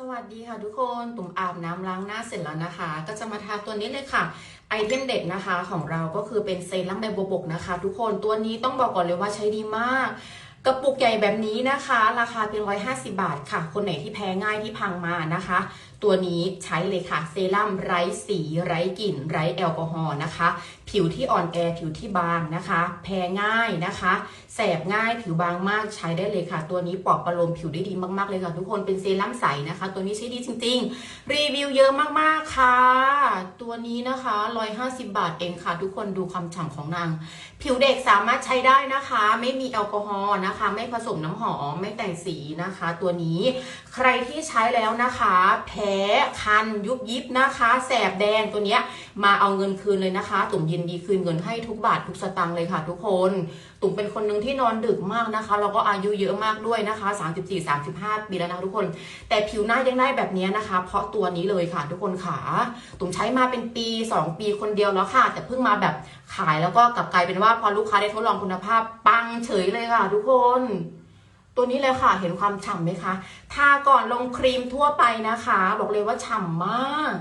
สวัสดีค่ะทุกคนตุ่มอาบน้ำล้างหน้าเสร็จแล้วนะคะ ก็จะมาทาตัวนี้เลยค่ะไอเทมเด็ดนะคะของเราก็คือเป็นเซรั่มใบบัวบกนะคะ ทุกคนตัวนี้ต้องบอกก่อนเลยว่าใช้ดีมาก กระปุกใหญ่แบบนี้นะคะ ราคาเพียง150 บาทค่ะ คนไหนที่แพ้ง่ายที่พังมานะคะ ตัวนี้ใช้เลยค่ะ เซรั่มไร้สีไร้กลิ่น ไร้แอลกอฮอล์นะคะ ผิวที่อ่อนแอผิวที่บางนะคะ แพ้ง่ายนะคะ แสบง่ายผิวบางมากใช้ได้เลยค่ะ ตัวนี้ปลอบประโลมผิวได้ดีมากๆเลยค่ะ ทุกคนเป็นเซรั่มใสนะคะ ตัวนี้ใช้ดีจริง ๆ รีวิวเยอะมากๆค่ะ ตัวนี้นะคะ150บาทเองค่ะ ทุกคนดูความฉ่ำของนาง ผิวเด็กสามารถใช้ได้นะคะ ไม่มีแอลกอฮอล์นะคะ ไม่ผสมน้ำหอมไม่แต่งสีนะคะ ตัวนี้ใครที่ใช้แล้วนะคะ แพ้คันยุบยิบนะคะ แสบแดงตัวเนี้ยมาเอาเงินคืนเลยนะคะ ตุ่มยินดีคืนเงินให้ทุกบาททุกสตางค์เลยค่ะ ทุกคนตุ่มเป็นคนหนึ่งที่นอนดึกมากนะคะแล้วก็อายุเยอะมากด้วยนะคะ 34-35 ปีแล้วนะคะทุกคน แต่ผิวหน้ายังได้แบบนี้นะคะ เพราะตัวนี้เลยค่ะ ทุกคนขาตุ่มใช้มาเป็นปี 2 ปีคนเดียวแล้วค่ะ แต่เพิ่งมาแบบขายแล้วก็กลับกลายเป็นว่าพอลูกค้าได้ทดลองคุณภาพปังเฉยเลยค่ะ ทุกคน ตัวนี้เลยค่ะ เห็นความฉ่ำไหมคะทาก่อนลงครีมทั่วไปนะคะ บอกเลยว่าฉ่ำมาก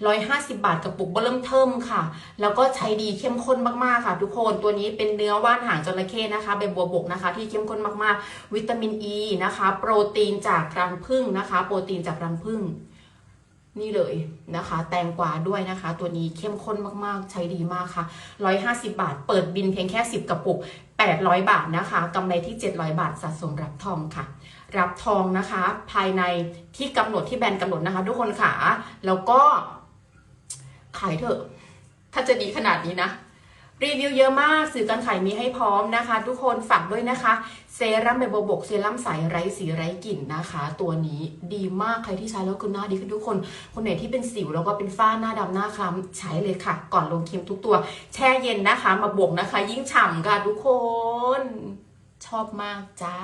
150บาทกระปุกเบอร์เริ่มเทิมค่ะ แล้วก็ใช้ดีเข้มข้นมากๆค่ะ ทุกคน ตัวนี้เป็นเนื้อว่านหางจระเข้นะคะใบบัวบกนะคะ ที่เข้มข้นมากๆ วิตามินอ e ีนะคะ โปรตีนจากรังผึ้งนะคะ โปรตีนจากรังผึ้ง นี่เลยนะคะ แตงกวาด้วยนะคะ ตัวนี้เข้มข้นมากๆ ใช้ดีมากค่ะ 150 บาท เปิดบินเพียงแค่ 10 กระปุก 800 บาทนะคะกำไรที่ 700 บาทสะสมรับทองค่ะ รับทองนะคะ ภายในที่กำหนดที่แบรนด์กำหนดนะคะ ทุกคนค่ะ แล้วก็ขายเถอะ ถ้าจะดีขนาดนี้นะ รีวิวเยอะมากสื่อการขายมีให้พร้อมนะคะ ทุกคนฝากด้วยนะคะ เซรั่มใบบัวบกเซรั่มใสไร้สีไร้กลิ่นนะคะ ตัวนี้ดีมากใครที่ใช้แล้วคือหน้าดีขึ้นทุกคน คนไหนที่เป็นสิวแล้วก็เป็นฝ้าหน้าดำหน้าคล้ำใช้เลยค่ะ ก่อนลงครีมทุกตัว แช่เย็นนะคะ มาบวกนะคะ ยิ่งฉ่ำค่ะทุกคน ชอบมากจ้า